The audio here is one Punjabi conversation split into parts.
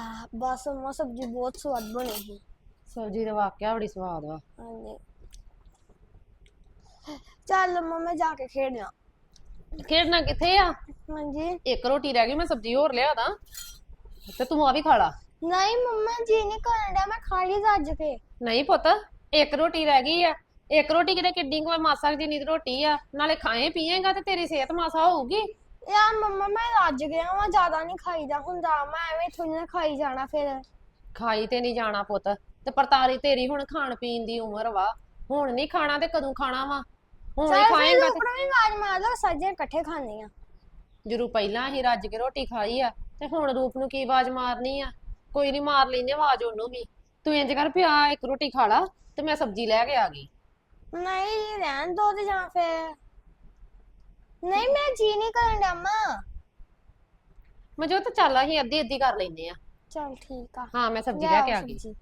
ਹਾਂ ਬਸ ਮੰਮਾ ਸਬਜ਼ੀ ਬਹੁਤ ਸਵਾਦ ਬਣੀ ਸੀ। ਸਬਜ਼ੀ ਦਾ ਵਾਕਿਆ ਬੜੀ ਸਵਾਦ ਵਾ। ਹਾਂਜੀ। ਚੱਲ ਮੰਮਾ ਮੈਂ ਜਾ ਕੇ ਖੇਡਣਾ ਖੇਡਣਾ ਕਿੱਥੇ ਆ? ਹਾਂਜੀ। ਇੱਕ ਰੋਟੀ ਰਹਿ ਗਈ ਮੈਂ ਸਬਜ਼ੀ ਹੋਰ ਲਿਆ ਦਾਂ। ਤੇ ਤੂੰ ਆ ਵੀ ਖਾ ਲਾ। ਨਹੀਂ ਮੰਮਾ ਜੀ ਨਹੀਂ ਕਰਨ ਡਿਆ ਮੈਂ ਖਾ ਲਈ ਰੱਜ ਕੇ ਨਹੀਂ ਪੁੱਤ ਇੱਕ ਰੋਟੀ ਰਹਿ ਗਈ ਆ। ਇੱਕ ਰੋਟੀ ਕਿਤੇ ਕਿੱਡੀ ਕੋਈ ਮਾਸਾ ਜਿੰਨੀ ਦੀ ਰੋਟੀ ਆ। ਨਾਲੇ ਖਾਏ ਪੀਏਗਾ ਤੇ ਤੇਰੀ ਸਿਹਤ ਮਾਸਾ ਹੋਊਗੀ। ਯਾਰ ਮੰਮਾ ਮੈਂ ਰੱਜ ਗਿਆ ਵਾਂ ਜ਼ਿਆਦਾ ਨਹੀਂ ਖਾਈਦਾ ਹੁੰਦਾ। ਮੈਂ ਐਵੇਂ ਥੋੜੀ ਨਾ ਖਾਈ ਜਾਣਾ ਫਿਰ। ਖਾਈ ਤੇ ਨਹੀਂ ਜਾਣਾ ਪੁੱਤ। ਤੇ ਪਰਤਾਰੀ ਤੇਰੀ ਹੁਣ ਖਾਣ ਪੀਣ ਦੀ ਉਮਰ ਵਾ। ਹੁਣ ਨਹੀਂ ਖਾਣਾ ਤੇ ਕਦੋਂ ਖਾਣਾ ਵਾ? ਹੁਣ ਹੀ ਖਾਏਗਾ ਤੇ ਰੁਕਣਾ ਵੀ ਆਵਾਜ਼ ਮਾਰ ਲਓ ਸੱਜੇ ਇਕੱਠੇ ਖਾਣੇ ਆ। ਜਰੂ ਪਹਿਲਾਂ ਹੀ ਰੱਜ ਕੇ ਰੋਟੀ ਖਾਈ ਆ ਤੇ ਹੁਣ ਰੂਪ ਨੂੰ ਕੀ ਆਵਾਜ਼ ਮਾਰਨੀ ਆ? ਕੋਈ ਨਹੀਂ ਮਾਰ ਲੈਨੇ ਆਵਾਜ਼ ਉਹਨੂੰ ਵੀ। ਤੂੰ ਇੰਜ ਕਰ ਪਿਆ ਇੱਕ ਰੋਟੀ ਖਾ ਲਾ ਤੇ ਮੈਂ ਸਬਜ਼ੀ ਲੈ ਕੇ ਆ ਗਈ। ਨਹੀਂ ਰਹਿਣ ਦੋ ਤੇ ਜਾਂ ਫਿਰ। ਨਹੀਂ ਮੈਂ ਜੀ ਨਹੀਂ ਕਰਨ ਡਿਆ ਮਾਂ ਮੈਂ ਜੋ ਤੇ ਚੱਲ ਅਸੀਂ ਅੱਧੀ ਅੱਧੀ ਕਰ ਲੈਨੇ ਆ। ਚਲ ਠੀਕ ਆ। ਹਾਂ ਮੈਂ ਸਬਜ਼ੀ ਲੈ ਕੇ ਆ ਗਈ। ਸਬਜ਼ੀ।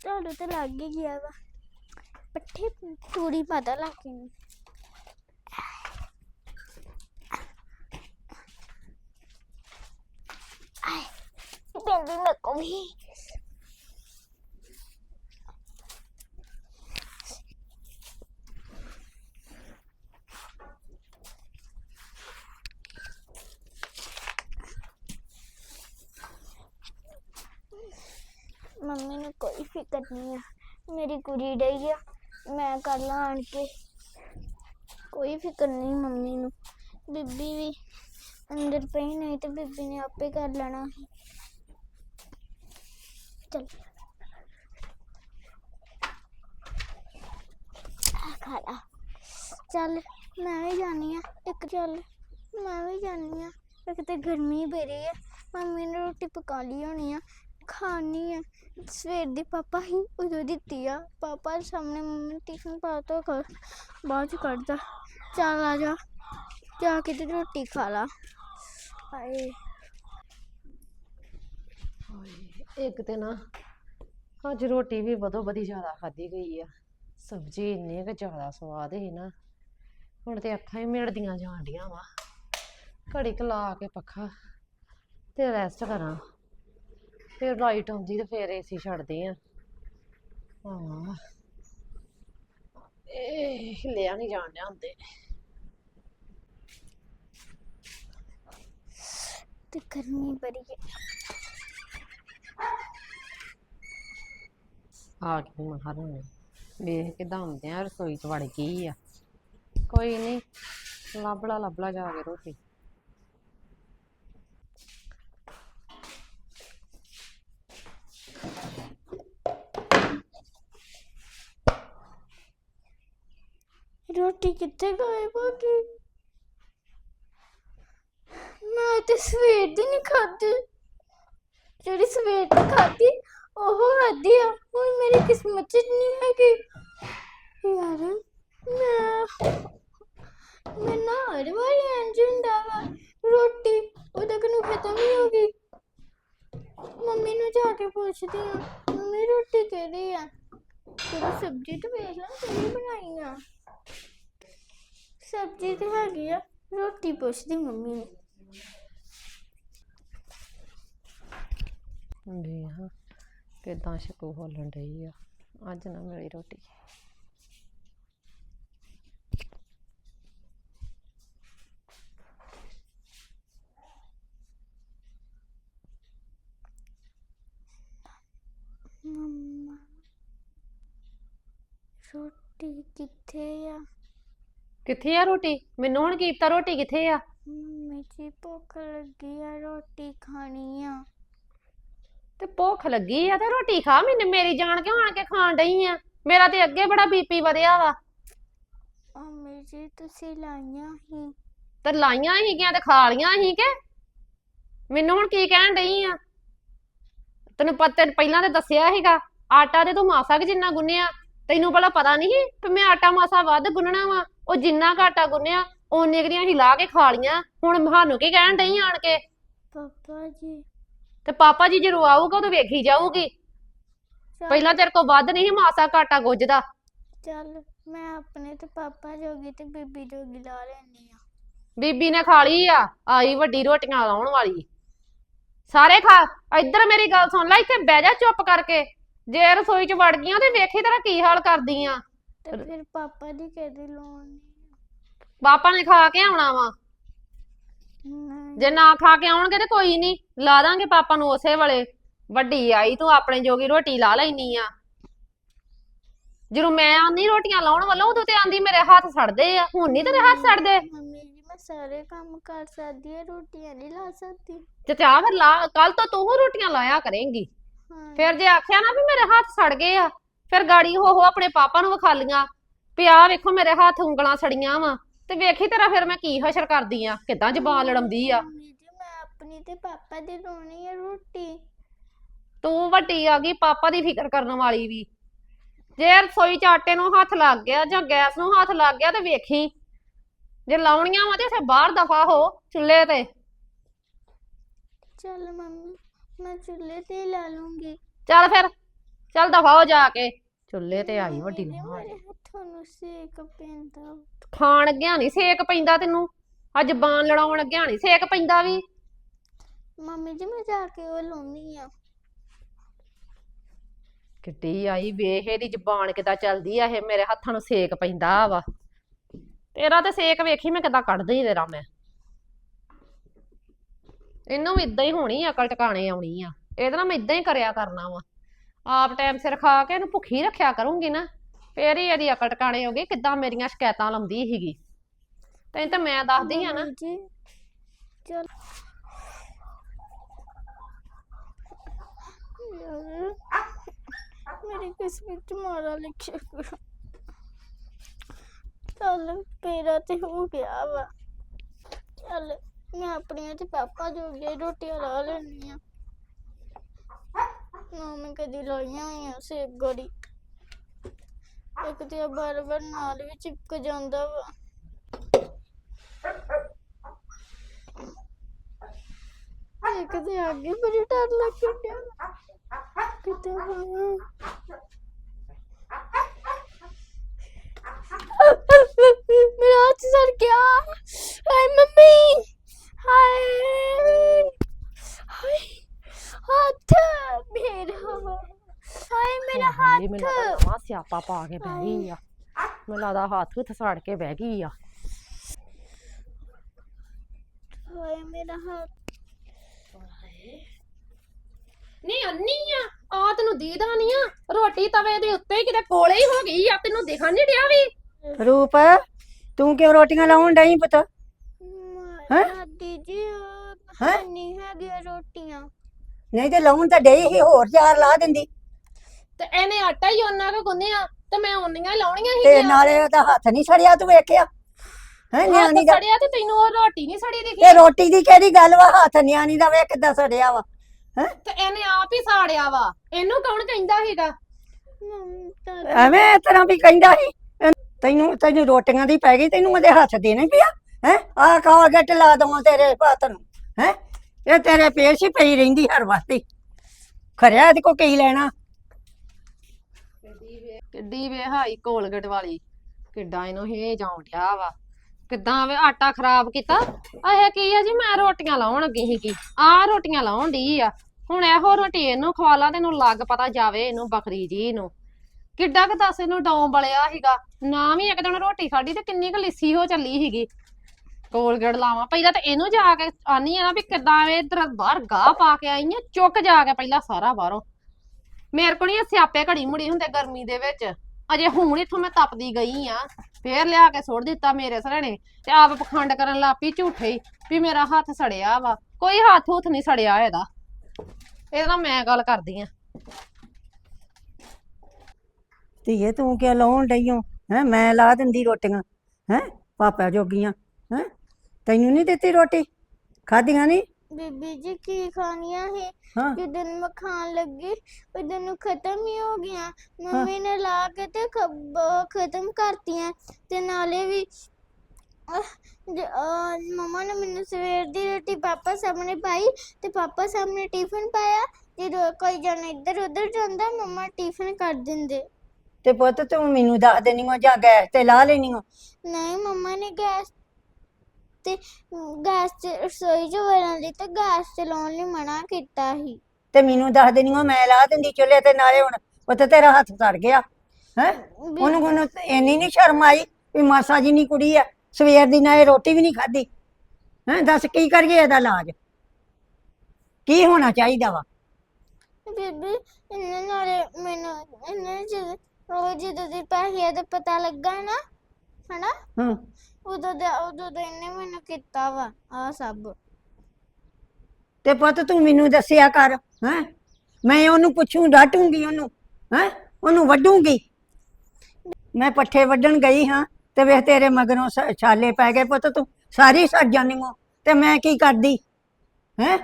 ਤੁਹਾਨੂੰ ਤਾਂ ਲੱਗ ਹੀ ਗਿਆ ਵਾ। ਪੱਠੇ ਪੂਰੀ ਪਤਾ ਲੱਗ ਗਈ ਜਲਦੀ ਨਾ ਕੋਈ ਮੰਮੀ ਨੂੰ ਕੋਈ ਫਿਕਰ ਨਹੀਂ ਆ। ਮੇਰੀ ਕੁੜੀ ਡਈ ਆ। ਮੈਂ ਕਰ ਲਾਂ ਆਣ ਕੇ ਕੋਈ ਫਿਕਰ ਨਹੀਂ ਮੰਮੀ ਨੂੰ। ਬੀਬੀ ਵੀ ਅੰਦਰ ਪਈ, ਨਹੀਂ ਤੇ ਬੀਬੀ ਨੇ ਆਪੇ ਕਰ ਲੈਣਾ ਸੀ। ਚਲ। ਆ ਖਾ ਚੱਲ, ਮੈਂ ਵੀ ਜਾਣੀ ਆ। ਇੱਕ ਚੱਲ, ਮੈਂ ਵੀ ਜਾਣੀ ਆ। ਇੱਕ ਤੇ ਗਰਮੀ ਬੜੀ ਆ। ਮੰਮੀ ਨੇ ਰੋਟੀ ਪਕਾ ਲਈ ਹੋਣੀ ਆ। ਖਾਣੀ ਆ। ਸਵੇਰ ਦੀ ਪਾਪਾ ਹੀ ਉਦੋਂ ਦਿੱਤੀ ਆ। ਪਾਪਾ ਦੇ ਸਾਹਮਣੇ ਮੰਮੀ ਟਿਫਨ ਪਾ ਤੋ ਕਰ ਬਾਅਦ ਚ ਕੱਢਦਾ। ਚੱਲ ਆ ਜਾ। ਜਾ ਕੇ ਤੇ ਰੋਟੀ ਖਾ ਲਾ। ਹਾਏ। ਇੱਕ ਤੇ ਨਾ ਅੱਜ ਰੋਟੀ ਵੀ ਵਧੋ ਵਧੀ ਜ਼ਿਆਦਾ ਖਾਧੀ ਗਈ ਆ। ਸਬਜ਼ੀ ਇੰਨੀ ਕੁ ਜ਼ਿਆਦਾ ਸਵਾਦ ਸੀ ਨਾ। ਹੁਣ ਤੇ ਅੱਖਾਂ ਹੀ ਮਿਲਦੀਆਂ ਜਾਣ ਡੀਆਂ ਵਾ। ਘੜੀ ਕੁ ਲਾ ਕੇ ਪੱਖਾ ਤੇ ਰੈਸਟ ਕਰਾਂ। ਫਿਰ ਲਾਈਟ ਆਉਂਦੀ ਤੇ ਫਿਰ ਏਸੀ ਛੱਡਦੇ ਆ। ਹਾਂ। ਇਹ ਹਿੱਲਿਆ ਨਹੀਂ ਜਾਣ ਡਿਆ ਹੁੰਦੇ ਤੇ ਗਰਮੀ ਬੜੀ ਹੈ ਆ ਕੇ ਮਹਾਰਾਣੀ ਵੇਖ ਕਿਦਾਂ ਹੁੰਦੇ ਆ, ਰਸੋਈ ਚ ਵੜ ਗਈ ਆ। ਕੋਈ ਨਹੀਂ ਲੱਭਲਾ ਲੱਭਲਾ ਜਾ ਕੇ ਰੋਟੀ। ਰੋਟੀ ਕਿੱਥੇ ਗਏ ਬਾਕੀ ਮੈਂ ਤੇ ਸਵੇਰ ਦੀ ਨਹੀਂ ਖਾਧੀ। ਜਿਹੜੀ ਸਵੇਰ ਦੀ ਖਾਧੀ ਉਹ ਖਾਧੀ ਆ, ਹੁਣ ਮੇਰੀ ਕਿਸਮਤ ਚ ਨਹੀਂ ਹੈਗੀ। ਯਾਰ, ਮੈਂ ਮੈਂ ਨਾ ਹਰ ਵਾਰੀ ਇੰਝ ਹੁੰਦਾ ਵਾ, ਰੋਟੀ ਉਹਦਾ ਕਨੂੰ ਖਤਮ ਹੀ ਹੋ ਗਈ। ਮੰਮੀ ਨੂੰ ਜਾ ਕੇ ਪੁੱਛਦੀ ਆ, ਮੰਮੀ ਰੋਟੀ ਕਿਹੜੀ ਆ? ਤੇਰੀ ਸਬਜ਼ੀ ਤਾਂ ਵੇਖ ਲਾ, ਕਿਹੜੀ ਬਣਾਈ ਆ? ਸਬਜ਼ੀ ਤੇ ਹੈਗੀ ਆ, ਰੋਟੀ ਪੁੱਛਦੀ ਮੰਮੀ ਨੂੰ। ਵੀ ਹਾਂ ਕਿਦਾਂ ਸ਼ਕੂ ਹੋਲਣ ਰਹੀ ਆ? ਅੱਜ ਨਾ ਮਿਲੀ ਰੋਟੀ। ਮੰਮਾ ਰੋਟੀ ਕਿੱਥੇ ਆ? ਕਿੱਥੇ ਆ ਰੋਟੀ? ਮੈਨੂੰ ਹੁਣ ਕੀ ਪਤਾ ਰੋਟੀ ਕਿੱਥੇ ਆ? ਜੀ ਭੁੱਖ ਲੱਗੀ ਆ ਰੋਟੀ ਖਾਣੀ ਆ। ਤੇ ਭੁੱਖ ਲੱਗੀ ਆ ਤੇ ਰੋਟੀ ਖਾ ਮੈਨੂੰ ਮੇਰੀ ਜਾਣ ਕਿਉਂ ਆਣ ਕੇ ਖਾਣ ਡਈ ਆ? ਮੇਰਾ ਤੇ ਅੱਗੇ ਬੜਾ ਬੀਪੀ ਵਧਿਆ ਵਾ। ਮੰਮੀ ਜੀ ਤੁਸੀਂ ਲਾਈਆਂ ਹੀ ਤੇ ਲਾਈਆਂ ਸੀਗੀਆਂ ਤੇ ਖਾ ਲੀਆਂ ਸੀ ਕਿ? ਮੈਨੂੰ ਹੁਣ ਕੀ ਕਹਿਣ ਡਈ ਆ? ਤੈਨੂੰ ਪਤਾ ਪਹਿਲਾਂ ਤੇ ਦੱਸਿਆ ਸੀਗਾ ਆਟਾ ਤੇ ਤੂੰ ਮਾਸਾ ਕਿ ਜਿੰਨਾ ਗੁੰਨਿਆ। ਤੈਨੂੰ ਭਲਾ ਪਤਾ ਨਹੀਂ ਕਿ ਮੈਂ ਆਟਾ ਮਾਸਾ ਵੱਧ ਗੁੰਨਣਾ ਵਾ ਉਹ ਜਿੰਨਾ ਆਟਾ ਗੁੰਨਿਆ ਓਨੇ ਕੁ ਦੀਆਂ ਹੀ ਲਾ ਕੇ ਖਾ ਲੀਆਂ। ਹੁਣ ਸਾਨੂੰ ਕੀ ਕਹਿਣ ਡਈ ਆਣ ਕੇ? ਪਾਪਾ ਜੀ ਤੇ ਪਾਪਾ ਜੀ ਜਦੋਂ ਆਊਗਾ ਉਦੋਂ ਵੇਖੀ ਜਾਊਗੀ। ਚੱਲ- ਪਹਿਲਾਂ ਤੇਰੇ ਕੋਲ ਵੱਧ ਨਹੀਂ ਸੀ ਮਾਸਾ ਘਾਟਾ ਗੁੱਜਦਾ ਚੱਲ ਮੈਂ ਆਪਣੇ ਤੇ ਪਾਪਾ ਜੋਗੀ ਤੇ ਬੀਬੀ ਜੋਗੀ ਲਾ ਲੈਣੀ ਆ ਬੀਬੀ ਨੇ ਖਾ ਲਈ ਆ ਆਈ ਵੱਡੀ ਰੋਟੀਆਂ ਲਾਉਣ ਵਾਲੀ। ਸਾਰੇ ਖਾ ਇੱਧਰ ਮੇਰੀ ਗੱਲ ਸੁਣ ਲੈ ਇੱਥੇ ਬਹਿ ਜਾ ਚੁੱਪ ਕਰਕੇ। ਜੇ ਰਸੋਈ 'ਚ ਵੜ ਗਈਆਂ ਤੇ ਵੇਖੀ ਤੇਰਾ ਕੀ ਹਾਲ ਕਰਦੀ ਆ। ਤੇ ਫਿਰ ਪਾਪਾ ਦੀ ਕਿਹਦੀ ਲੋੜ ਨਹੀਂ। ਪਾਪਾ ਨੇ ਖਾ ਕੇ ਆਉਣਾ ਵਾ। ਜੇ ਨਾ ਖਾ ਕੇ ਆਉਣਗੇ ਤੇ ਕੋਈ ਨਹੀਂ ਲਾ ਦਾਂਗੇ ਪਾਪਾ ਨੂੰ ਉਸੇ ਵੇਲੇ। ਵੱਡੀ ਆਈ ਤੂੰ ਆਪਣੇ ਜੋਗੀ ਰੋਟੀ ਲਾ ਲੈਣੀ ਆ। ਜਦੋਂ ਮੈਂ ਆਂਦੀ ਰੋਟੀਆਂ ਲਾਉਣ ਵੱਲੋਂ ਉਦੋਂ ਤੇ ਆਂਦੀ ਮੇਰੇ ਹੱਥ ਸੜਦੇ ਆ ਹੁਣ ਨਹੀਂ ਤੇਰੇ ਹੱਥ ਸੜਦੇ। ਮੰਮੀ ਜੀ ਮੈਂ ਸਾਰੇ ਕੰਮ ਕਰ ਸਕਦੀ ਹਾਂ ਰੋਟੀਆਂ ਨਹੀਂ ਲਾ ਸਕਦੀ। ਤੇ ਚਾਹ ਫਿਰ ਲਾ ਕੱਲ ਤੋਂ ਤੂੰ ਰੋਟੀਆਂ ਲਾਇਆ ਕਰੇਂਗੀ। ਹਾਂ। ਫਿਰ ਜੇ ਆਖਿਆ ਨਾ ਵੀ ਮੇਰੇ ਹੱਥ ਸੜ ਗਏ ਆ ਫਿਰ ਗਾੜੀ ਹੋ ਹੋ ਆਪਣੇ ਪਾਪਾ ਨੂੰ ਵਿਖਾ ਲੀਆਂ ਵੀ ਆਹ ਵੇਖੋ ਮੇਰੇ ਹੱਥ ਉਂਗਲਾਂ ਸੜੀਆਂ ਵਾ। ਤੇ ਵੇਖੀ ਤੇਰਾ ਫਿਰ ਮੈਂ ਕੀ ਹਸ਼ਰ ਕਰਦੀ ਆ ਕਿਦਾਂ ਜ਼ਬਾਨ ਲੜਾਉਂਦੀ ਆ? ਮੰਮੀ ਜੀ ਮੈਂ ਆਪਣੀ ਤੇ ਪਾਪਾ ਦੀ ਲਾਉਣੀ ਹੈ ਰੋਟੀ। ਤੂੰ ਵੱਡੀ ਆ ਗਈ ਪਾਪਾ ਦੀ ਫਿਕਰ ਕਰਨ ਵਾਲੀ ਵੀ। ਜੇ ਰਸੋਈ ਚ ਆਟੇ ਨੂੰ ਹੱਥ ਲੱਗ ਗਿਆ ਜਾਂ ਗੈਸ ਨੂੰ ਹੱਥ ਲੱਗ ਗਿਆ ਤੇ ਵੇਖੀ। ਜੇ ਲਾਉਣੀਆਂ ਵਾ ਤੇ ਬਾਹਰ ਦਫਾ ਹੋ ਚੁੱਲ੍ਹੇ ਤੇ। ਚੱਲ ਮੰਮੀ ਮੈਂ ਚੁੱਲ੍ਹੇ ਤੇ ਹੀ ਲਾ ਲੂੰਗੀ। ਚੱਲ ਫਿਰ ਚੱਲ ਦਫਾ ਹੋ ਜਾ ਕੇ। ਚੁੱਲ੍ਹੇ ਤੇ ਆਈ ਵੱਡੀ ਨੂੰ ਮੇਰੇ ਹੱਥਾਂ ਨੂੰ ਸੇਕ ਪੈਂਦਾ। ਖਾਣ ਲੱਗਿਆ ਨਹੀਂ ਸੇਕ ਪੈਂਦਾ ਤੈਨੂੰ। ਅੱਜ ਜ਼ਬਾਨ ਲੜਾਉਣ ਲੱਗਿਆ ਨਹੀਂ ਸੇਕ ਪੈਂਦਾ ਵੀ। ਮੰਮੀ ਜੀ ਮੈਂ ਜਾ ਕੇ ਉਹ ਲਾਉਣੀ ਆ। ਕਿੱਡੀ ਆਈ ਵੇਖ ਇਹਦੀ ਜ਼ਬਾਨ ਕਿਦਾਂ ਚੱਲਦੀ ਆ ਇਹ ਮੇਰੇ ਹੱਥਾਂ ਨੂੰ ਸੇਕ ਪੈਂਦਾ ਵਾ। ਤੇਰਾ ਤੇ ਸੇਕ ਵੇਖੀ ਮੈਂ ਕਿਦਾਂ ਕੱਢਦੀ ਤੇਰਾ ਮੈਂ। ਇਹਨੂੰ ਵੀ ਇਦਾਂ ਹੀ ਹੋਣੀ ਆ ਅਕਲ ਟਿਕਾਣੇ ਆਉਣੀ ਆ। ਇਹਦੇ ਨਾਲ ਮੈਂ ਇਦਾਂ ਹੀ ਕਰਿਆ ਕਰਨਾ ਵਾ। ਆਪ ਟਾਈਮ ਸਿਰ ਖਾ ਕੇ ਇਹਨੂੰ ਭੁੱਖੀ ਰੱਖਿਆ ਕਰੂੰਗੀ ਨਾ। ਫੇਰ ਹੀ ਇਹਦੀ ਅਕਲ ਟਿਕਾਣੇ ਹੋ ਹੋਗੀ ਕਿਦਾਂ ਮੇਰੀਆਂ ਸ਼ਿਕਾਇਤਾਂ ਲਾਉਂਦੀ ਸੀਗੀ। ਤੈਨੂੰ ਤਾਂ ਮੈਂ ਦੱਸਦੀ ਆ ਨਾ। ਮੰਮੀ ਜੀ ਚਲ। ਯਾਰ ਮੇਰੀ ਕਿਸਮਤ ਮਾਰਾ ਲਿਖਿਆ ਕਰੋ। ਚੱਲ, ਤੇਰਾ ਤੇ ਹੋ ਗਿਆ ਵਾ। ਚੱਲ, ਮੈਂ ਆਪਣੀਆਂ ਤੇ ਪਾਪਾ ਜੋਗੇ ਰੋਟੀਆਂ ਲਾ ਲੈਣੀ ਆ। ਨਾ ਮੈਂ ਕਦੀ ਲਾਈਆਂ ਹੋਈਆਂ ਸੇਬ ਗੋੜੀ ਇੱਕ ਤੇ ਬਾਰ ਬਾਰ ਨਾਲ ਵੀ ਚਿਪਕ ਜਾਂਦਾ ਵਾ। ਇੱਕ ਤੇ ਅੱਗੇ ਬੜੀ ਡਰ ਲੱਗ ਗਿਆ ਕਿਤੇ ਹੋਇਆ। ਮੇਰਾ ਹੱਥ ਸੜ ਗਿਆ। ਹਾਏ ਮੰਮੀ। ਹਾਏ। ਹਾਏ। ਹੱਥ ਮੇਰਾ ਹਾਏ ਮੇਰਾ ਹਾਏ, ਮੈਨੂੰ ਹੱਥ ਨਵਾਂ ਸਿਆਪਾ ਪਾ ਕੇ ਬਹਿ ਗਈ ਆ। ਮੈਨੂੰ ਲੱਗਦਾ ਹੱਥ ਹੁੱਥ ਸੜ ਕੇ ਬਹਿ ਗਈ ਆ। ਹਾਏ ਮੇਰਾ ਹੱਥ। ਨਹੀਂ ਅੰਨੀ ਆ। ਆ ਤੈਨੂੰ ਦੀਦਾ ਨਹੀਂ ਆ। ਰੋਟੀ ਤਵੇ ਦੇ ਉੱਤੇ ਹੀ ਕਿਤੇ ਕੋਲੇ ਹੀ ਹੋ ਗਈ ਆ। ਤੈਨੂੰ ਦਿਖਣ ਨਹੀਂ ਡਿਆ ਵੀ। ਰੂਪ ਤੂੰ ਕਿਉਂ ਰੋਟੀਆਂ ਲਾਉਣ ਡਈ ਪੁੱਤ? ਹੈਂ? ਦਾਦੀ ਉਹ ਹੈਂ? ਨਹੀਂ ਹੈਗੀਆਂ ਰੋਟੀਆਂ। ਨਹੀਂ ਤੇ ਲਾਉਣ ਤਾਂ ਡਈ ਸੀ ਹੋਰ ਚਾਰ ਲਾ ਦਿੰਦੀ। ਤੇ ਇਹਨੇ ਆਟਾ ਹੀ ਉਹਨਾਂ ਕੋ ਗੁੰਨਿਆ ਤੇ ਮੈਂ ਉਹਨੀਆਂ ਹੀ ਲਾਉਣੀਆਂ ਤੇ ਸੀ ਨਾਲੇ ਉਹਦਾ ਹੱਥ ਨਹੀਂ ਛੜਿਆ ਤੂੰ ਵੇਖਿਆ? ਹੈ ਨਿਆਣੀ ਦਾ ਸੜਿਆ ਤੇ ਤੈਨੂੰ ਉਹ ਰੋਟੀ ਨਹੀਂ ਸੜੀ ਦਿਖੀ। ਤੇ ਰੋਟੀ ਦੀ ਕਿਹੜੀ ਗੱਲ ਵਾ? ਹੱਥ ਨਿਆਣੀ ਦਾ ਵੇਖ ਕਿੱਦਾਂ ਸੜਿਆ ਵਾ। ਹੈ? ਤੇ ਇਹਨੇ ਆਪ ਹੀ ਸਾੜਿਆ ਵਾ। ਇਹਨੂੰ ਕੌਣ ਕਹਿੰਦਾ ਦਾਦੀ ਐਵੇਂ ਇਸ ਤਰ੍ਹਾਂ ਵੀ ਕਹਿੰਦਾ ਸੀ। ਤੈਨੂੰ ਤੈਨੂੰ ਰੋਟੀਆਂ ਦੀ ਪੈ ਗਈ ਤੈਨੂੰ ਉਹਦੇ ਹੱਥ ਦੇਣੇ ਪਿਆ? ਹੈ? ਆ ਕਾਵਾ ਗੱਟ ਲਾ ਦਵਾਂ ਤੇਰੇ ਹੱਥ ਨੂੰ। ਹੈ? ਇਹ ਤੇਰੇ ਪੇਸ਼ ਹੀ ਪਈ ਰਹਿੰਦੀ ਹਰ ਵਾਸਤੇ ਖਰਿਆ ਇਹਦੇ ਕੋ ਕੀ ਲੈਣਾ? ਕਿੱਡੀ ਵੇ ਹਾਈ ਕੋਲਗੇਟ ਵਾਲੀ। ਕਿੱਡਾ ਇਹਨੂੰ ਹੇ ਜਾਉਂ ਡਿਆ ਵਾ। ਕਿੱਦਾਂ ਵੇ ਆਟਾ ਖਰਾਬ ਕੀਤਾ? ਇਹ ਕੀ ਆ ਜੀ? ਮੈਂ ਰੋਟੀਆਂ ਲਾਉਣ ਲੱਗੀ ਸੀਗੀ। ਆ ਰੋਟੀਆਂ ਲਾਉਣ ਦੀ ਆ। ਹੁਣ ਇਹੋ ਰੋਟੀ ਇਹਨੂੰ ਖਵਾ ਲਾ ਤੈਨੂੰ ਲੱਗ ਪਤਾ ਜਾਵੇ ਇਹਨੂੰ, ਬੱਕਰੀ ਜੀ ਨੂੰ। ਕਿੱਡਾ ਕੁ ਦੱਸ ਇਹਨੂੰ ਡੌਂ ਬਲਿਆ ਸੀਗਾ। ਨਾ ਵੀ ਇੱਕ ਦਿਨ ਰੋਟੀ ਖਾਧੀ ਤੇ ਕਿੰਨੀ ਕੁ ਲਿੱਸੀ ਹੋ ਚੱਲੀ ਸੀਗੀ। ਕੋਲਗੇਟ ਲਾਵਾਂ। ਪਹਿਲਾਂ ਤਾਂ ਇਹਨੂੰ ਜਾ ਕੇ ਆਨੀ ਆ ਨਾ ਵੀ ਕਿੱਦਾਂ ਵੇ ਇਧਰ ਬਾਹਰ ਗਾਹ ਪਾ ਕੇ ਆਈ ਆ। ਚੁੱਕ ਜਾ ਕੇ ਪਹਿਲਾਂ ਸਾਰਾ ਬਾਹਰੋਂ। ਮੇਰੇ ਕੋਲ ਨਹੀਂ ਸਿਆਪੇ ਘੜੀ ਮੁੜੀ ਹੁੰਦੇ ਗਰਮੀ ਦੇ ਵਿੱਚ। ਅਜੇ ਹੁਣ ਇੱਥੋਂ ਮੈਂ ਤਪਦੀ ਗਈ ਆ। ਫੇਰ ਲਿਆ ਕੇ ਸੁੱਟ ਦਿੱਤਾ ਮੇਰੇ ਸਰਾਣੇ ਤੇ ਆਪ ਪਖੰਡ ਕਰਨ ਲੱਪੀ ਝੂਠੇ ਵੀ ਮੇਰਾ ਹੱਥ ਸੜਿਆ ਵਾ। ਕੋਈ ਹੱਥ ਹੁੱਥ ਨਹੀਂ ਸੜਿਆ ਇਹਦਾ। ਇਹਦਾ ਨਾਲ ਮੈਂ ਗੱਲ ਕਰਦੀ ਆ। ਧੀਏ, ਤੂੰ ਕਿਉਂ ਲਾਉਣ ਡਈ ਓ ਹੈ, ਮੈਂ ਲਾ ਦਿੰਦੀ ਰੋਟੀਆਂ। ਹੈ, ਪਾਪਾ ਜੋਗੀਆਂ। ਹੈ, ਤੈਨੂੰ ਨਹੀਂ ਦਿੱਤੀ ਰੋਟੀ? ਖਾਧੀਆਂ ਨਹੀਂ ਬੀਬੀ ਜੀ ਕੀ ਖਾਣੀਆਂ ਹੈ। ਹਾਂ ਜਦੋਂ ਮੈਂ ਖਾਣ ਲੱਗੀ ਉਦੋਂ ਨੂੰ ਖਤਮ ਹੀ ਹੋ ਗਿਆ। ਮੰਮੀ ਨੇ ਲਾ ਕੇ ਤੇ ਖਬ- ਖਤਮ ਕਰਤੀਆਂ। ਤੇ ਨਾਲੇ ਵੀ ਮਮਾ ਨੇ ਮੈਨੂੰ ਸਵੇਰ ਦੀ ਰੋਟੀ ਪਾਪਾ ਸਾਹਮਣੇ ਪਾਈ ਤੇ ਪਾਪਾ ਸਾਹਮਣੇ ਟਿਫਨ ਪਾਇਆ। ਜਦੋਂ ਕੋਈ ਜਣ ਇੱਧਰ ਉੱਧਰ ਜਾਂਦਾ ਮਮਾ ਟਿਫਨ ਕਰ ਦਿੰਦੇ। ਤੇ ਪੁੱਤ ਤੂੰ ਮੈਨੂੰ ਦੱਸ ਦੇਣੀ ਹੋ ਜਾਂ ਗੈਸ ਤੇ ਲਾ ਲੈਣੀ ਹੋ ਨਹੀਂ ਮਮਾ ਨੇ ਗੈਸ ਤੇ ਗੈਸ ਤੇ ਰਸੋਈ ਚ ਵੜਨ ਲਈ ਤੇ ਗੈਸ ਚਲਾਉਣ ਲਈ ਮਨਾ ਕੀਤਾ ਸੀ। ਤੇ ਮੈਨੂੰ ਦੱਸ ਦੇਣੀ ਹੋ ਮੈਂ ਲਾ ਦਿੰਦੀ ਚੁੱਲ੍ਹੇ ਤੇ ਨਾਲੇ ਹੁਣ ਪੁੱਤ ਤੇਰਾ ਹੱਥ ਸੜ ਗਿਆ ਹੈ? ਉਹਨੂੰ ਉਹਨੂੰ ਇੰਨੀ ਨਹੀਂ ਸ਼ਰਮ ਆਈ ਵੀ ਮਾਸਾ ਜੀ ਨਹੀਂ ਕੁੜੀ ਆ ਸਵੇਰ ਦੀ ਨਾਲੇ ਰੋਟੀ ਵੀ ਨਹੀਂ ਖਾਧੀ ਹੈ? ਦੱਸ ਕੀ ਕਰੀਏ ਇਹਦਾ ਇਲਾਜ? ਕੀ ਹੋਣਾ ਚਾਹੀਦਾ ਵਾ? ਬੀਬੀ ਇਹਨਾਂ ਨਾਲੇ ਮੈਨੂੰ ਇਹਨਾਂ ਜਦ ਉਹ ਜਦੋਂ ਦੀ ਪੈਸੇ ਦਾ ਪਤਾ ਲੱਗਾ ਨਾ ਹਨਾ? ਹਾਂ। ਉਦੋਂ ਦਾ ਉਦੋਂ ਦਾ ਇਹਨੇ ਮੈਨੂੰ ਕੀਤਾ ਵਾ ਆ ਸਭ। ਤੇ ਪੁੱਤ ਤੂੰ ਮੈਨੂੰ ਦੱਸਿਆ ਕਰ ਹੈ? ਮੈਂ ਉਹਨੂੰ ਪੁੱਛੂੰ ਡਾਟੂੰਗੀ ਉਹਨੂੰ ਹੈ? ਉਹਨੂੰ ਵੱਢੂੰਗੀ। ਮੈਂ ਪੱਠੇ ਵੱਢਣ ਗਈ ਹਾਂ ਤੇ ਵੇਖ ਤੇਰੇ ਮਗਰੋਂ ਸ- ਛਾਲੇ ਪੈ ਗਏ ਪੁੱਤ ਤੂੰ। ਸਾਰੀ ਸੜ ਜਾਨੀ ਹੋ ਤੇ ਮੈਂ ਕੀ ਕਰਦੀ ਹੈ?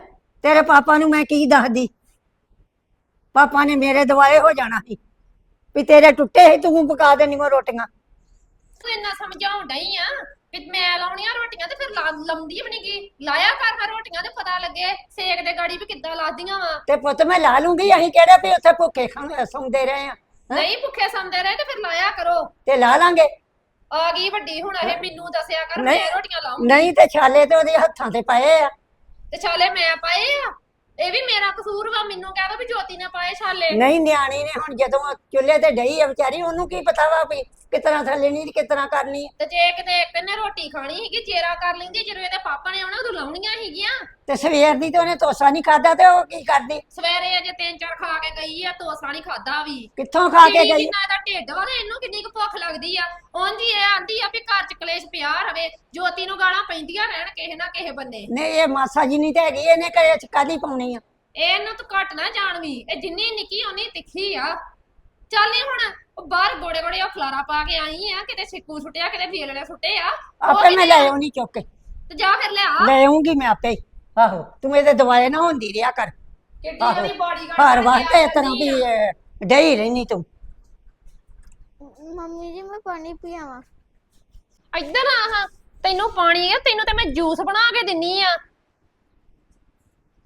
ਤੇਰੇ ਪਾਪਾ ਨੂੰ ਮੈਂ ਕੀ ਦੱਸਦੀ? ਪਾਪਾ ਨੇ ਮੇਰੇ ਦਿਵਾਲੇ ਹੋ ਜਾਣਾ ਸੀ। ਵੀ ਤੇਰੇ ਟੁੱਟੇ ਸੀ ਤੂੰ ਪਕਾ ਦੇਣੀਆਂ ਰੋਟੀਆਂ। ਤੂੰ ਇੰਨਾ ਸਮਝਾਉਣ ਡਈ ਆ ਵੀ ਮੈਂ ਲਾਉਣੀਆਂ ਰੋਟੀਆਂ ਤੇ ਫਿਰ ਲਾ- ਲਾਉਂਦੀ ਵੀ ਲਾਇਆ ਕਰ ਮੈਂ ਰੋਟੀਆਂ ਤੇ ਪਤਾ ਲੱਗੇ ਸੇਕ ਦੇ ਗਾੜੀ ਵੀ ਕਿੱਦਾਂ ਲਾਦੀਆਂ ਵਾ। ਤੇ ਪੁੱਤ ਮੈਂ ਲਾ ਲੂੰਗੀ ਅਸੀਂ ਕਿਹੜੇ ਵੀ ਉੱਥੇ ਭੁੱਖੇ ਖਾਂ ਸੌਂਦੇ ਰਹੇ ਆ ਨਹੀਂ ਭੁੱਖੇ ਸੌਂਦੇ ਰਹੇ ਤੇ ਫਿਰ ਲਾਇਆ ਕਰੋ। ਤੇ ਲਾ ਲਾਂਗੇ। ਆ ਗਈ ਵੱਡੀ ਹੁਣ ਇਹ ਮੈਨੂੰ ਦੱਸਿਆ ਕਰ ਨਹੀਂ। ਮੈਂ ਰੋਟੀਆਂ ਲਾਉਂ ਨਹੀਂ ਤੇ ਛਾਲੇ ਤੇ ਉਹਦੇ ਹੱਥਾਂ ਤੇ ਪਏ ਆ। ਤੇ ਛਾਲੇ ਮੈਂ ਪਾਏ ਆ? ਇਹ ਵੀ ਮੇਰਾ ਕਸੂਰ ਵਾ ਮੈਨੂੰ ਕਹਿ ਦੋ ਵੀ ਜੋਤੀ ਨੇ ਪਾਏ ਛਾਲੇ। ਨਹੀਂ ਨਿਆਣੀ ਨੇ ਹੁਣ ਜਦੋਂ ਚੁੱਲ੍ਹੇ ਤੇ ਡਈ ਆ ਵਿਚਾਰੀ ਉਹਨੂੰ ਕੀ ਪਤਾ ਵਾ ਵੀ ਕਿਤਨਾ ਥੱਲੇ ਨਹੀਂ ਕਿਤਨਾ ਕਰਨੀ। ਤੇ ਜੇ ਕਿਤੇ ਇੱਕ ਨੇ ਰੋਟੀ ਖਾਣੀ ਸੀਗੀ ਜੇਰਾ ਕਰ ਲੈਂਦੀ ਜਦੋਂ ਇਹਦੇ ਪਾਪਾ ਨੇ ਆਉਣਾ ਉਦੋਂ ਲਾਉਣੀਆਂ ਸੀਗੀਆਂ। ਤੇ ਸਵੇਰ ਦੀ ਤੇ ਉਹਨੇ ਤੋਸਾ ਨਹੀਂ ਖਾਦਾ ਤੇ ਉਹ ਕੀ ਕਰਦੀ? ਸਵੇਰੇ ਅਜੇ ਤਿੰਨ ਚਾਰ ਖਾ ਕੇ ਗਈ ਆ ਤੋਸਾ ਨਹੀਂ ਖਾਦਾ ਵੀ। ਕਿੱਥੋਂ ਖਾ ਕੇ ਗਈ? ਜਿੰਨਾ ਇਹਦਾ ਢਿੱਡ ਵਾ ਤੇ ਇਹਨੂੰ ਕਿੰਨੀ ਕੁ ਭੁੱਖ ਲੱਗਦੀ ਆ। ਹੀ ਇਹ ਆਂਦੀ ਆ ਵੀ ਘਰ ਚ ਕਲੇਸ਼ ਪਿਆ ਰਵੇ ਜੋਤੀ ਨੂੰ ਗਾਲਾਂ ਪੈਂਦੀਆਂ ਰਹਿਣ ਕਿਸੇ ਨਾ ਕਿਸੇ ਬੰਨੇ ਨਹੀਂ ਇਹ ਮਾਸਾ ਜੀ ਨਹੀਂ ਤੇ ਹੈਗੀ ਇਹਨੇ ਕਰੇ ਚ ਕਾਦੀ ਪਾਉਣੀ ਆ? ਇਹਨੂੰ ਤੂੰ ਘੱਟ ਨਾ ਜਾਣ ਵੀ ਇਹ ਜਿੰਨੀ ਨਿੱਕੀ ਓਨੀ ਤਿੱਖੀ ਆ। ਚੱਲ ਨੀ ਹੁਣ ਉਹ ਬਾਹਰ ਗੋੜੇ ਗੋੜੇ ਉਹ ਖਲਾਰਾ ਪਾ ਕੇ ਆਈ ਆ ਕਿਤੇ ਸਿੱਕੂ ਸੁੱਟਿਆ ਕਿਤੇ ਵੇਲਣੇ ਸੁੱਟੇ ਆ। ਉਹ ਆਪੇ ਮੈਂ ਕਿਤੇ- ਲੈ ਆਉਣੀ ਚੁੱਕ ਕੇ। ਤੇ ਜਾ ਫਿਰ ਲਿਆ। ਲੈ ਆਉਂਗੀ ਮੈਂ ਆਪੇ ਹੀ। ਆਹੋ ਤੂੰ ਇਹਦੇ ਦਵਾਏ ਨਾ ਹੁੰਦੀ ਰਿਹਾ ਕਰ। ਕਿੱਡੀ ਆਹੋ ਉਹਦੀ ਬੋਡੀ ਹਰ ਵਾਸਤੇ ਇਸ ਤਰ੍ਹਾਂ ਵੀ ਅਹ, ਡਈ ਰਹਿਨੀ ਤੂੰ। ਮੰਮੀ ਜੀ ਮੈਂ ਪਾਣੀ ਪੀਆਵਾਂ। ਇੱਧਰ ਆ ਹਾਂ। ਤੈਨੂੰ ਪਾਣੀ ਆ ਤੈਨੂੰ ਤੇ ਮੈਂ ਜੂਸ ਬਣਾ ਕੇ ਦਿੰਨੀ ਆ।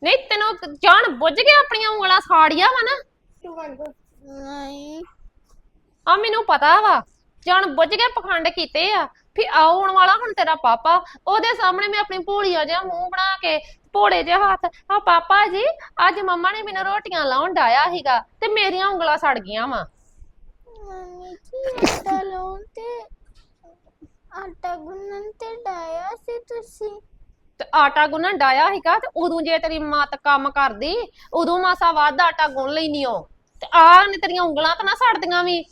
ਨਹੀਂ ਤੈਨੂੰ ਜਾਣ ਬੁੱਝ ਕੇ ਆਪਣੀਆਂ ਉਂਗਲਾਂ ਸਾੜੀਆਂ ਵਾ ਨਾ। ਨਹੀਂ। ਆ ਮੈਨੂੰ ਪਤਾ ਵਾ ਜਾਣ ਬੁੱਝ ਕੇ ਪਖੰਡ ਕੀਤੇ ਆ ਵੀ ਆਉਣ ਵਾਲਾ ਹੁਣ ਤੇਰਾ ਪਾਪਾ ਉਹਦੇ ਸਾਹਮਣੇ ਮੈਂ ਆਪਣੀ ਭੋਲੀਆ ਜਿਹਾ ਮੂੰਹ ਬਣਾ ਕੇ ਭੋਲੇ ਜਿਹਾ ਹੱਥ ਆ ਪਾਪਾ ਜੀ ਅੱਜ ਮੰਮਾ ਨੇ ਮੈਨੂੰ ਰੋਟੀਆਂ ਲਾਉਣ ਡਾਇਆ ਸੀਗਾ ਤੇ ਮੇਰੀਆਂ ਉਂਗਲਾਂ ਸੜ ਗਈਆਂ ਵਾ। ਮੰਮੀ ਜੀ ਆਟਾ ਲਾਉਣ ਤੇ ਆਟਾ ਗੁੰਨਣ ਤੇ ਡਾਇਆ ਸੀ ਤੁਸੀਂ। ਤੇ ਆਟਾ ਗੁੰਨਣ ਡਾਇਆ ਸੀਗਾ ਤੇ ਉਦੋਂ ਜੇ ਤੇਰੀ ਮੱਤ ਕੰਮ ਕਰਦੀ ਉਦੋਂ ਮਾਸਾ ਵੱਧ ਆਟਾ ਗੁੰਨ ਲੈਨੀ ਓ। ਤੇ ਆ ਨੇ ਤੇਰੀਆਂ ਉਂਗਲਾਂ ਤਾਂ ਨਾ ਸੜਦੀਆਂ ਵੀ।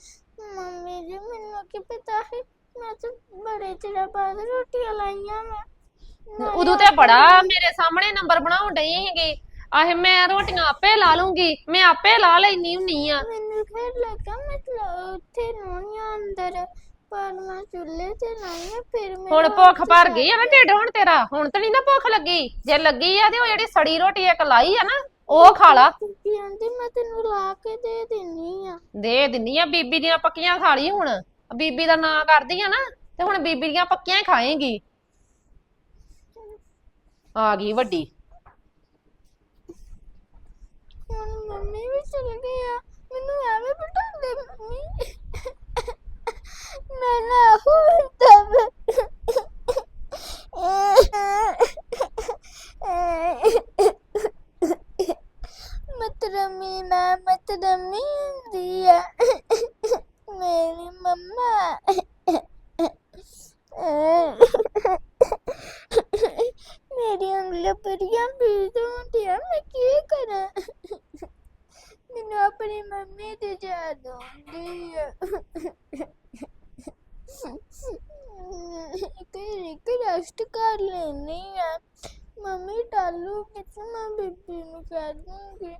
ਮੰਮੀ ਜੀ ਮੈਨੂੰ ਕੀ ਪਤਾ ਹੈ ਮੈਂ ਤਾਂ ਬੜੇ ਚਿਰ ਬਾਅਦ ਰੋਟੀਆਂ ਲਾਈਆਂ ਮੈਂ। ਉਦੋਂ ਤੇ ਬੜਾ ਮੇਰੇ ਸਾਹਮਣੇ ਨੰਬਰ ਬਣਾਉਣ ਡਈ ਸੀਗੀ। ਆਹੇ ਮੈਂ ਰੋਟੀਆਂ ਆਪੇ ਲਾ ਲੂੰਗੀ। ਮੈਂ ਆਪੇ ਲਾ ਲੈਣੀ ਹੁੰਨੀ ਆ। ਮੈਨੂੰ ਫਿਰ ਲੱਗਾ ਮਤਲਬ ਉੱਥੇ ਨੋਨੀਆਂ ਅੰਦਰ ਪਰ ਮੈਂ ਚੁੱਲ੍ਹੇ ਤੇ ਲਾਈਆਂ ਫਿਰ ਮੈਂ ਹੁਣ ਭੁੱਖ ਭਰ ਗਈ ਆ ਨਾ ਢਿੱਡ ਹੁਣ ਤੇਰਾ। ਹੁਣ ਤਾਂ ਨਹੀਂ ਨਾ ਭੁੱਖ ਲੱਗੀ। ਜੇ ਲੱਗੀ ਆ ਤੇ ਉਹ ਜਿਹੜੀ ਸੜੀ ਰੋਟੀ ਇੱਕ ਲਾਈ ਆ ਨਾ ਉਹ ਖਾ ਲਾ। ਬੀਬੀ ਆਂਦੀ ਮੈਂ ਤੈਨੂੰ ਲਾ ਕੇ ਦੇ ਦਿੰਨੀ ਆ। ਦੇ ਦਿੰਨੀ ਆ ਬੀਬੀ ਦੀਆਂ ਪੱਕੀਆਂ ਖਾ ਲਈ ਹੁਣ। ਬੀਬੀ ਦਾ ਨਾਂ ਕਰਦੀ ਆ ਨਾ ਤੇ ਹੁਣ ਬੀਬੀ ਦੀਆਂ ਪੱਕੀਆਂ ਹੀ ਖਾਏਗੀ। ਆ ਗਈ ਵੱਡੀ। ਹੁਣ ਮੰਮੀ ਵੀ ਚਲ ਗਈ ਆ ਮੈਨੂੰ ਐਵੇਂ ਬਿਠਾਉਂਦੇ ਮੰਮੀ ਮੈਂ ਨਾ ਹੁਣ ਤਬ ਮਤਰਮੀ ਨਾ ਮਤਰਮੀ ਹੁੰਦੀ ਆ ਮੇਰੀ ਮੰਮਾ ਮੇਰੀ ਉਂਗਲਾਂ ਬੜੀਆਂ ਪੀੜ ਹੁੰਦੀਆਂ ਮੈਂ ਕੀ ਕਰਾਂ ਮੈਨੂੰ ਆਪਣੀ ਮੰਮੀ ਦੀ ਯਾਦ ਕਿ ਕਿ ਰੈਸਟ ਕਰ ਲੈਣੀ ਆ ਮੰਮੀ ਟਾਲੂ ਕਿਤੇ ਮੈਂ ਬੀਬੀ ਨੂੰ ਕਹਿ ਦੂੰਗੀ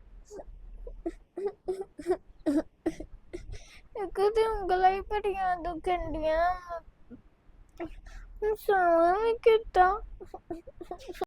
ਇੱਕ ਉਂਗਲਾਂ ਹੀ ਬੜੀਆਂ ਦੁਖਣ ਡੀਆਂ ਸੌਂ ਵੀ ਕਿੱਦਾਂ